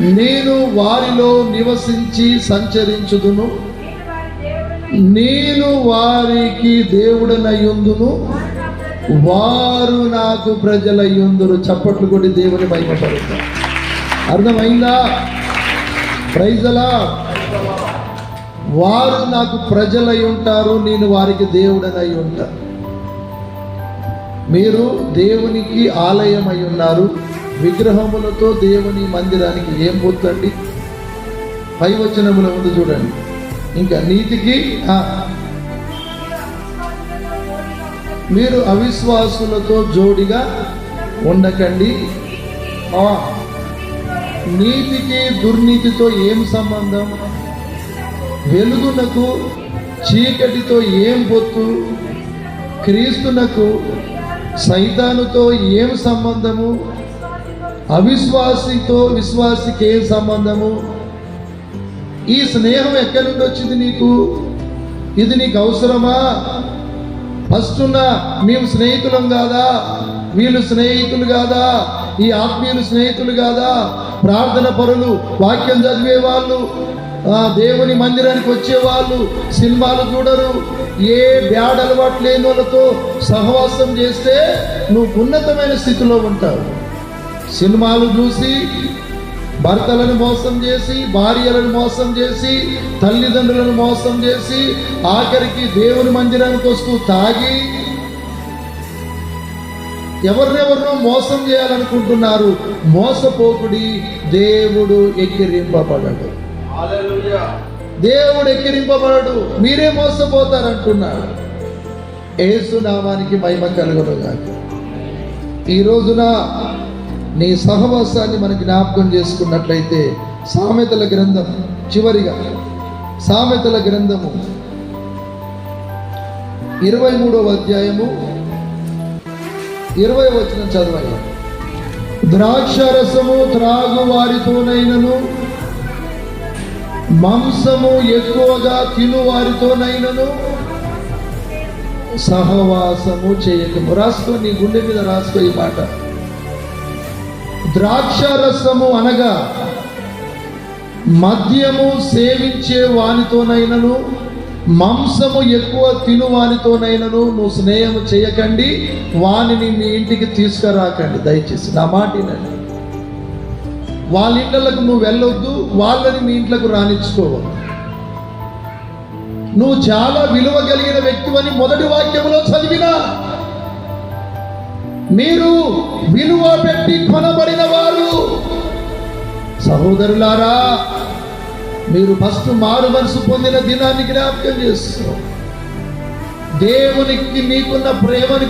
నేను వారిలో నివసించి సంచరించుదును. నేను వారికి దేవుడనయ్యుందును వారు నాకు ప్రజలయ్యుందురు చప్పట్లు కొట్టి దేవుని మహిమపడతారు అర్థమైందా? ప్రైజలా వారు నాకు ప్రజలై ఉంటారు నేను వారికి దేవుడనై ఉంటా మీరు దేవునికి ఆలయమై ఉన్నారు. విగ్రహములతో దేవుని మందిరానికి ఏం పొత్తండి పై వచనముల ముందు చూడండి. ఇంకా నీతికి మీరు అవిశ్వాసులతో జోడిగా ఉండకండి. నీతికి దుర్నీతితో ఏం సంబంధం? వెలుగునకు చీకటితో ఏం పొత్తు? క్రీస్తునకు సైతానుతో ఏం సంబంధము? అవిశ్వాసితో విశ్వాసికి ఏం సంబంధము. ఈ స్నేహం ఎక్కడి నుండి వచ్చింది నీకు? ఇది నీకు అవసరమా? ఫస్ట్ ఉన్న మేము స్నేహితులం కాదా? వీళ్ళు స్నేహితులు కాదా? ఈ ఆత్మీయులు స్నేహితులు కాదా? ప్రార్థన పరులు వాక్యం చదివే వాళ్ళు దేవుని మందిరానికి వచ్చే వాళ్ళు సినిమాలు చూడరు. ఏ బ్యాడ్ అలవాటు లేని వాళ్ళతో సహవాసం చేస్తే నువ్వు ఉన్నతమైన స్థితిలో ఉంటావు. సినిమాలు చూసి భర్తలను మోసం చేసి భార్యలను మోసం చేసి తల్లిదండ్రులను మోసం చేసి ఆఖరికి దేవుని మందిరానికి వస్తూ తాగి ఎవరినెవరినో మోసం చేయాలనుకుంటున్నారు మోసపోకుడి దేవుడు ఎక్కిరింపబడడు. దేవుడు ఎక్కిరింపబడడు. మీరే మోసపోతారంటున్నాడు. ఏసు నామానికి మహిమ కలుగును గాక ఈ రోజున నీ సహవాసాన్ని మన జ్ఞాపకం చేసుకున్నట్లయితే సామెతల గ్రంథం చివరిగా సామెతల గ్రంథము ఇరవై మూడవ అధ్యాయము ఇరవై వచ్చిన చదవాలి. ద్రాక్ష రసము త్రాగు వారితోనైనను మాంసము ఎక్కువగా తిను వారితోనైనను సహవాసము చేయకము. రాసుకో నీ గుండె మీద రాసుకో ఈ మాట ద్రాక్ష రసము అనగా మద్యము సేవించే వానితోనైనను మాంసము ఎక్కువ తిను వానితోనైనను నువ్వు స్నేహం చేయకండి వానిని మీ ఇంటికి తీసుకురాకండి. దయచేసి నా మాట వినండి. వాళ్ళ ఇళ్ళకు నువ్వు వెళ్ళొద్దు వాళ్ళని మీ ఇంట్లకు రాణించుకోవద్దు నువ్వు చాలా విలువ కలిగిన వ్యక్తివని మొదటి వాక్యంలో మీరు విలువ పెట్టి కొనబడిన వారు. సహోదరులారా మీరు ఫస్ట్ మారు మనసు పొందిన దినాన్ని జ్ఞాపకం చేస్తున్నారు దేవునికి మీకున్న ప్రేమని